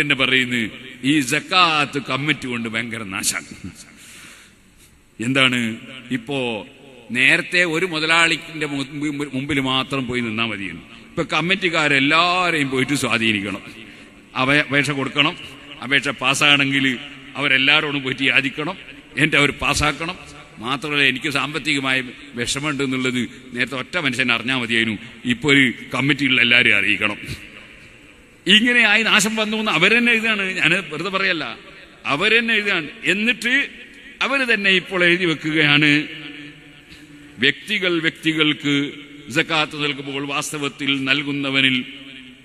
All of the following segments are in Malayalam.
എന്ന് പറയുന്നു ഈ ജക്കാത്ത് കമ്മിറ്റി കൊണ്ട് ഭയങ്കര നാശം എന്താണ്? ഇപ്പോ നേരത്തെ ഒരു മുതലാളിന്റെ മുമ്പിൽ മാത്രം പോയി നിന്നാൽ മതിയാണ് ഇപ്പൊ കമ്മിറ്റിക്കാരെല്ലാരെയും പോയിട്ട് സ്വാധീനിക്കണം. അവ അപേക്ഷ കൊടുക്കണം. അപേക്ഷ പാസ്സാണെങ്കിൽ അവരെല്ലാരോടും പോയിട്ട് യാചിക്കണം. എന്നിട്ട് അവർ പാസ്സാക്കണം. മാത്രമല്ല എനിക്ക് സാമ്പത്തികമായ വിഷമമുണ്ട് എന്നുള്ളത് നേരത്തെ ഒറ്റ മനുഷ്യനെ അറിഞ്ഞാൽ മതിയായിരുന്നു. ഇപ്പോൾ ഒരു കമ്മിറ്റികളിൽ എല്ലാവരെയും അറിയിക്കണം. ഇങ്ങനെയായി നാശം വന്നു എന്ന് അവരെന്നെ എഴുതാണ്. ഞാൻ വെറുതെ പറയല്ല. അവരെന്നെ എഴുതാണ്. എന്നിട്ട് അവർ തന്നെ ഇപ്പോൾ എഴുതി വെക്കുകയാണ്. വ്യക്തികൾ വ്യക്തികൾക്ക് ജക്കാത്ത് നൽകുമ്പോൾ വാസ്തവത്തിൽ നൽകുന്നവനിൽ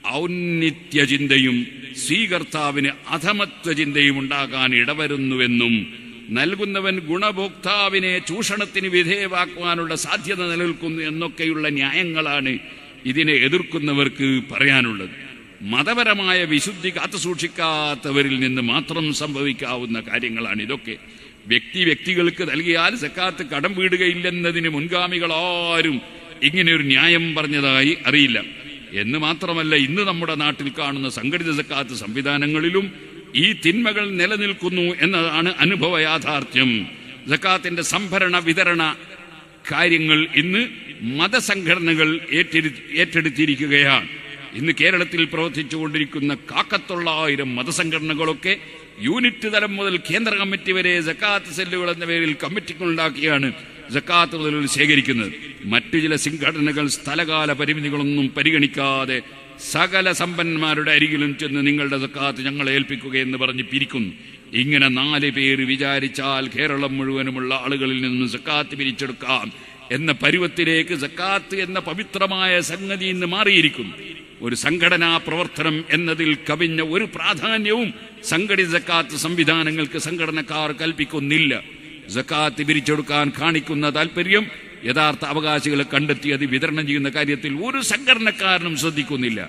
ഔന്നിത്യ ചിന്തയും സ്വീകർത്താവിന് അധമത്വ ചിന്തയും ഉണ്ടാകാൻ ഇടവരുന്നുവെന്നും നൽകുന്നവൻ ഗുണഭോക്താവിനെ ചൂഷണത്തിന് വിധേയമാക്കുവാനുള്ള സാധ്യത നിലനിൽക്കുന്നു എന്നൊക്കെയുള്ള ന്യായങ്ങളാണ് ഇതിനെ എതിർക്കുന്നവർക്ക് പറയാനുള്ളത്. മതപരമായ വിശുദ്ധി കാത്തുസൂക്ഷിക്കാത്തവരിൽ നിന്ന് മാത്രം സംഭവിക്കാവുന്ന കാര്യങ്ങളാണ് ഇതൊക്കെ. വ്യക്തി വ്യക്തികൾക്ക് നൽകിയാൽ സക്കാത്ത് കടം വീടുകയില്ലെന്നതിന് മുൻഗാമികളാരും ഇങ്ങനെ ഒരു ന്യായം പറഞ്ഞതായി അറിയില്ല. എന്ന് മാത്രമല്ല ഇന്ന് നമ്മുടെ നാട്ടിൽ കാണുന്ന സംഘടിത സക്കാത്ത് സംവിധാനങ്ങളിലും ഈ തിന്മകൾ നിലനിൽക്കുന്നു എന്നതാണ് അനുഭവ യാഥാർത്ഥ്യം. സക്കാത്തിന്റെ സംഭരണ വിതരണ കാര്യങ്ങൾ ഇന്ന് മതസംഘടനകൾ ഏറ്റെടുത്തിരിക്കുകയാണ്. ഇന്ന് കേരളത്തിൽ പ്രവർത്തിച്ചുകൊണ്ടിരിക്കുന്ന കാക്കത്തൊള്ളായിരം മതസംഘടനകളൊക്കെ യൂണിറ്റ് തലം മുതൽ കേന്ദ്ര കമ്മിറ്റി വരെ ജക്കാത്ത് സെല്ലുകൾ എന്ന പേരിൽ കമ്മിറ്റികളുണ്ടാക്കിയാണ് ജക്കാത്ത് മുതലുകൾ ശേഖരിക്കുന്നത്. മറ്റു ചില സംഘടനകൾ സ്ഥലകാല പരിമിതികളൊന്നും പരിഗണിക്കാതെ സകല സമ്പന്മാരുടെ അരികിലും ചെന്ന് നിങ്ങളുടെ ജക്കാത്ത് ഞങ്ങളെ ഏൽപ്പിക്കുകയെന്ന് പറഞ്ഞ് പിരിക്കുന്നു. ഇങ്ങനെ നാല് പേര് വിചാരിച്ചാൽ കേരളം മുഴുവനുമുള്ള ആളുകളിൽ നിന്നും ജക്കാത്ത് പിരിച്ചെടുക്കാം എന്ന പരുവത്തിലേക്ക് ജക്കാത്ത് എന്ന പവിത്രമായ സംഗതി ഇന്ന് മാറിയിരിക്കുന്നു. ഒരു സംഘടനാ പ്രവർത്തനം എന്നതിൽ കവിഞ്ഞ ഒരു പ്രാധാന്യവും സംഘടിത സക്കാത്ത് സംവിധാനങ്ങൾക്ക് സംഘടനക്കാർ കൽപ്പിക്കുന്നില്ല. സക്കാത്ത് പിരിച്ചെടുക്കാൻ കാണിക്കുന്ന താല്പര്യം യഥാർത്ഥ അവകാശികളെ കണ്ടെത്തി അത് വിതരണം ചെയ്യുന്ന കാര്യത്തിൽ ഒരു സംഘടനക്കാരനും ശ്രദ്ധിക്കുന്നില്ല.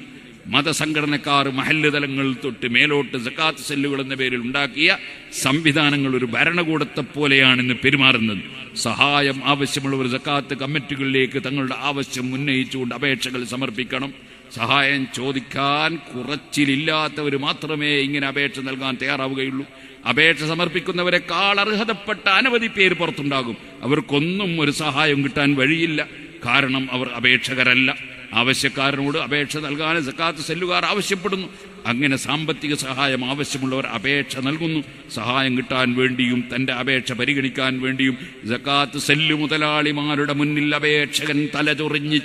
മതസംഘടനക്കാർ മഹല്ല് തലങ്ങൾ തൊട്ട് മേലോട്ട് സക്കാത്ത് സെല്ലുകൾ എന്ന പേരിൽ ഉണ്ടാക്കിയ സംവിധാനങ്ങൾ ഒരു ഭരണകൂടത്തെ പോലെയാണ് ഇന്ന് പെരുമാറുന്നത്. സഹായം ആവശ്യമുള്ളവർ സക്കാത്ത് കമ്മിറ്റികളിലേക്ക് തങ്ങളുടെ ആവശ്യം ഉന്നയിച്ചുകൊണ്ട് അപേക്ഷകൾ സമർപ്പിക്കണം. സഹായം ചോദിക്കാൻ കുറച്ചിലില്ലാത്തവർ മാത്രമേ ഇങ്ങനെ അപേക്ഷ നൽകാൻ തയ്യാറാവുകയുള്ളൂ. അപേക്ഷ സമർപ്പിക്കുന്നവരെക്കാൾ അർഹതപ്പെട്ട അനവധി പേര് പുറത്തുണ്ടാകും. അവർക്കൊന്നും ഒരു സഹായം കിട്ടാൻ വഴിയില്ല. കാരണം അവർ അപേക്ഷകരല്ല. ആവശ്യക്കാരനോട് അപേക്ഷ നൽകാൻ സക്കാത്ത് സെല്ലുകാർ ആവശ്യപ്പെടുന്നു. അങ്ങനെ സാമ്പത്തിക സഹായം ആവശ്യമുള്ളവർ അപേക്ഷ നൽകുന്നു. സഹായം കിട്ടാൻ വേണ്ടിയും തന്റെ അപേക്ഷ പരിഗണിക്കാൻ വേണ്ടിയും ജക്കാത്ത് സെല്ലു മുതലാളിമാരുടെ മുന്നിൽ അപേക്ഷകൻ തലചൊറിഞ്ഞ്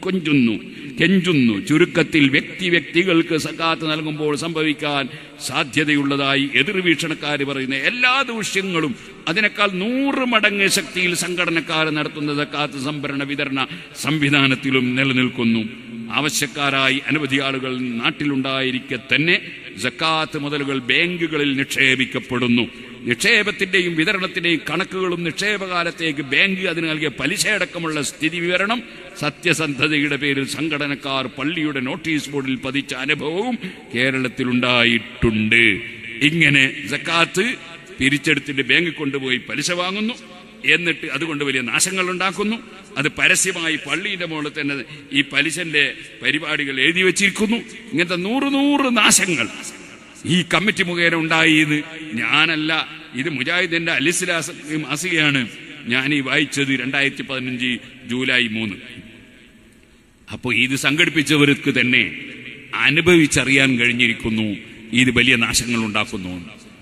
കൊഞ്ചുന്നു. കെഞ്ചുന്നു. ചുരുക്കത്തിൽ വ്യക്തി വ്യക്തികൾക്ക് സക്കാത്ത് നൽകുമ്പോൾ സംഭവിക്കാൻ സാധ്യതയുള്ളതായി എതിർവീക്ഷണക്കാർ പറയുന്ന. എല്ലാ ദൂഷ്യങ്ങളും അതിനേക്കാൾ നൂറ് മടങ്ങ് ശക്തിയിൽ സംഘടനക്കാർ നടത്തുന്ന സക്കാത്ത് സംഭരണ വിതരണ സംവിധാനത്തിലും നിലനിൽക്കുന്നു. ആവശ്യക്കാരായി അനവധി ആളുകൾ നാട്ടിലുണ്ടായിരിക്കെ തന്നെ ജക്കാത്ത് മുതലുകൾ ബാങ്കുകളിൽ നിക്ഷേപിക്കപ്പെടുന്നു. നിക്ഷേപത്തിന്റെയും വിതരണത്തിന്റെയും കണക്കുകളും നിക്ഷേപകാലത്തേക്ക് ബാങ്ക് അതിന് നൽകിയ പലിശയടക്കമുള്ള സ്ഥിതി വിവരണം സത്യസന്ധതയുടെ പേരിൽ സംഘടനക്കാർ പള്ളിയുടെ നോട്ടീസ് ബോർഡിൽ പതിച്ച അനുഭവവും കേരളത്തിലുണ്ടായിട്ടുണ്ട്. ഇങ്ങനെ ജക്കാത്ത് പിരിച്ചെടുത്തിട്ട് ബാങ്കിൽ കൊണ്ടുപോയി പലിശ വാങ്ങുന്നു. എന്നിട്ട് അതുകൊണ്ട് വലിയ നാശങ്ങൾ ഉണ്ടാക്കുന്നു അത് പരസ്യമായി പള്ളിയുടെ മുകളിൽ തന്നെ ഈ പലിശന്റെ പരിപാടികൾ എഴുതി വെച്ചിരിക്കുന്നു. ഇങ്ങനത്തെ നൂറ് നൂറ് നാശങ്ങൾ ഈ കമ്മിറ്റി മുഖേന ഉണ്ടായി എന്ന് ഞാനല്ല ഇത് മുജാഹിദിന്റെ അലിസ്ലാസ് മാസികയാണ് ഞാൻ ഈ വായിച്ചത് രണ്ടായിരത്തി പതിനഞ്ച് ജൂലൈ മൂന്ന്. അപ്പോൾ ഇത് സംഘടിപ്പിച്ചവർക്ക് തന്നെ അനുഭവിച്ചറിയാൻ കഴിഞ്ഞിരിക്കുന്നു. ഇത് വലിയ നാശങ്ങൾ ഉണ്ടാക്കുന്നു